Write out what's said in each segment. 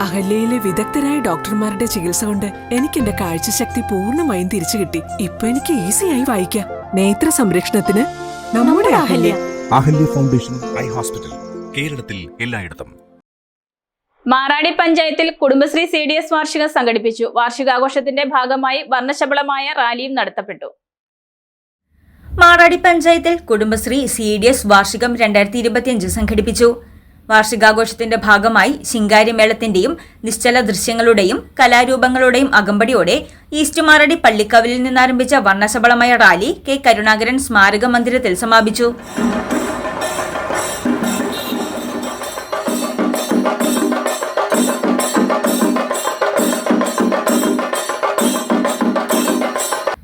അഹല്യയിലെ വിദഗ്ധരായ ഡോക്ടർമാരുടെ ചികിത്സ കൊണ്ട് എനിക്ക് എന്റെ കാഴ്ചശക്തി പൂർണമായും തിരിച്ചു കിട്ടി. ഇപ്പൊ എനിക്ക് ഈസിയായി വായിക്കാം. നേത്ര സംരക്ഷണത്തിന് നമ്മുടെ Ahalya. Ahalya foundation eye hospital കേരളത്തിൽ എല്ലായിടത്തും. മാറാടി പഞ്ചായത്തിൽ കുടുംബശ്രീ സി ഡി എസ് വാർഷികം സംഘടിപ്പിച്ചു. വാർഷികാഘോഷത്തിന്റെ ഭാഗമായി വർണശബളമായ റാലിയും നടത്തപ്പെട്ടു. മാറാടി പഞ്ചായത്തിൽ കുടുംബശ്രീ സി ഡി എസ് വാർഷികം രണ്ടായിരത്തി ഇരുപത്തിയഞ്ച് സംഘടിപ്പിച്ചു. വാർഷികാഘോഷത്തിന്റെ ഭാഗമായി ശിങ്കാരിമേളത്തിന്റെയും നിശ്ചല ദൃശ്യങ്ങളുടെയും കലാരൂപങ്ങളുടെയും അകമ്പടിയോടെ ഈസ്റ്റ് മാറടി പള്ളിക്കവലിൽ നിന്നാരംഭിച്ച വർണശബളമായ റാലി കെ കരുണാകരൻ സ്മാരക മന്ദിരത്തിൽ സമാപിച്ചു.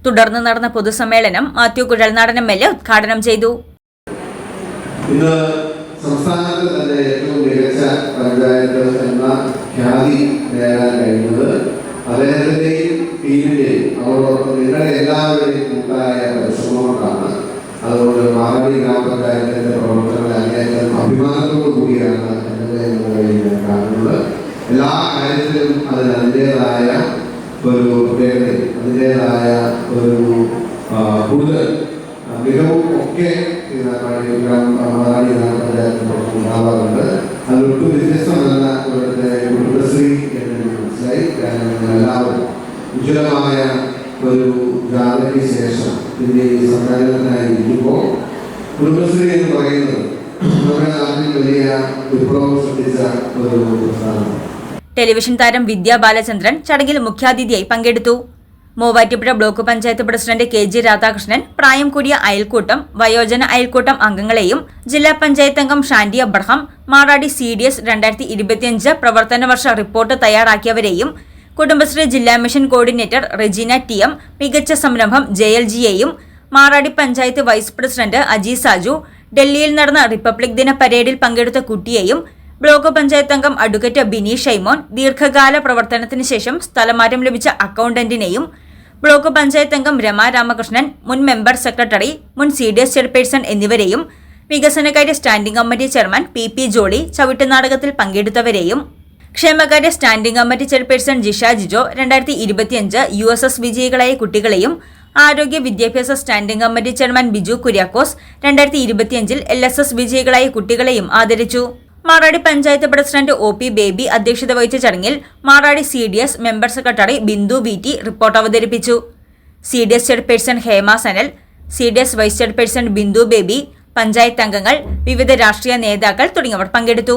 തുടർന്ന് നടന്ന പൊതുസമ്മേളനം Mathew Kuzhalnadan M L A ഉദ്ഘാടനം ചെയ്തു. സംസ്ഥാനത്ത് തന്നെ ഏറ്റവും മികച്ച പഞ്ചായത്ത് എന്ന ഖ്യാതി നേടാൻ കഴിഞ്ഞത് അദ്ദേഹത്തിന്റെയും ടീമിന്റെയും അവരോടൊപ്പം നിങ്ങളുടെ എല്ലാവരുടെയും കൂട്ടായ പരിശ്രമം അതുകൊണ്ട് മാറവി ഗ്രാമപഞ്ചായത്തിന്റെ പ്രവർത്തനങ്ങൾ അങ്ങേയറ്റം അഭിമാനത്തോടു കൂടിയാണ് എന്നത് കാണുന്നത്. എല്ലാ കാര്യത്തിലും അതിന് അതിന്റെതായ ഒരു പ്രത്യേകതയും ഇതിന്റെ സമ്മേളനത്തിനായിരിക്കുമ്പോൾ കുടുംബശ്രീ എന്ന് പറയുന്നത് നമ്മുടെ നാട്ടിൽ വലിയ വിപ്ലവം സൃഷ്ടിച്ച ഒരു പ്രസ്ഥാനമാണ്. ടെലിവിഷൻ താരം വിദ്യാ ബാലചന്ദ്രൻ ചടങ്ങിൽ മുഖ്യാതിഥിയായി പങ്കെടുത്തു. Muvattupuzha block panchayat president K G Radhakrishnan പ്രായം കൂടിയ അയൽക്കൂട്ടം വയോജന അയൽക്കൂട്ടം അംഗങ്ങളെയും ജില്ലാ പഞ്ചായത്ത് അംഗം Shandy Abraham Maradi C D S രണ്ടായിരത്തി ഇരുപത്തിയഞ്ച് പ്രവർത്തന വർഷ റിപ്പോർട്ട് തയ്യാറാക്കിയവരെയും കുടുംബശ്രീ ജില്ലാ mission coordinator Regina T M മികച്ച സംരംഭം ജെ എൽ ജിയെയും മാറാടി പഞ്ചായത്ത് വൈസ് പ്രസിഡന്റ് അജി സാജു ഡൽഹിയിൽ നടന്ന റിപ്പബ്ലിക് ദിന പരേഡിൽ പങ്കെടുത്ത കുട്ടിയെയും ബ്ലോക്ക് പഞ്ചായത്ത് അംഗം അഡ്വക്കേറ്റ് ബിനി ഷൈമോൻ ദീർഘകാല പ്രവർത്തനത്തിന് ശേഷം സ്ഥലമാറ്റം ലഭിച്ച അക്കൗണ്ടന്റിനെയും ബ്ലോക്ക് പഞ്ചായത്ത് അംഗം രമ രാമകൃഷ്ണൻ മുൻ മെമ്പർ സെക്രട്ടറി മുൻ സി ഡി എസ് ചെയർപേഴ്സൺ എന്നിവരെയും വികസനകാര്യ standing committee chairman P P Jolly ചവിട്ടുനാടകത്തിൽ പങ്കെടുത്തവരെയും ക്ഷേമകാര്യ standing committee chairperson Jisha Jijo രണ്ടായിരത്തി ഇരുപത്തിയഞ്ച് യു എസ് എസ് വിജയികളായ കുട്ടികളെയും ആരോഗ്യ വിദ്യാഭ്യാസ standing committee chairman Biju Kuriakose രണ്ടായിരത്തി ഇരുപത്തിയഞ്ചിൽ എൽ എസ് എസ് വിജയികളായ കുട്ടികളെയും ആദരിച്ചു. Maradi panchayat president O P Baby അധ്യക്ഷത വഹിച്ച ചടങ്ങിൽ Maradi C D S member secretary Bindu V T report അവതരിപ്പിച്ചു. C D S chairperson Hema Sanal C D S vice chairperson Bindu Baby panchayat അംഗങ്ങൾ വിവിധ രാഷ്ട്രീയ നേതാക്കൾ തുടങ്ങിയവർ പങ്കെടുത്തു.